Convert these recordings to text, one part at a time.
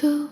도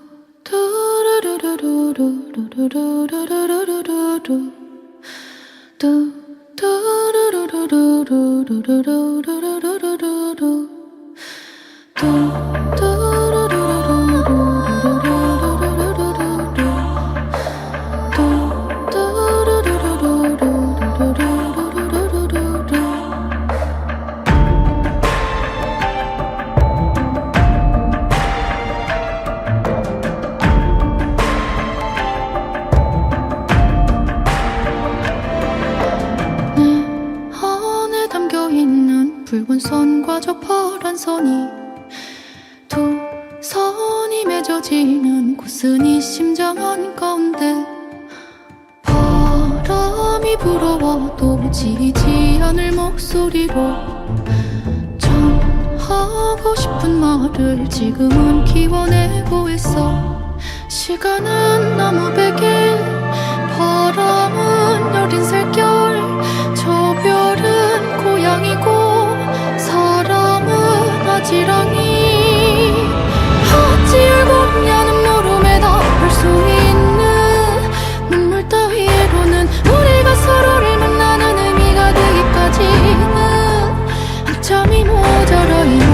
붉은 선과 저 파란 선이 두 선이 맺어지는 곳은 이 심장 한가운데 바람이 불어와도 지지 않을 목소리로 전하고 싶은 말을 지금은 키워내고 있어. 시간은 너무 백일 모자라니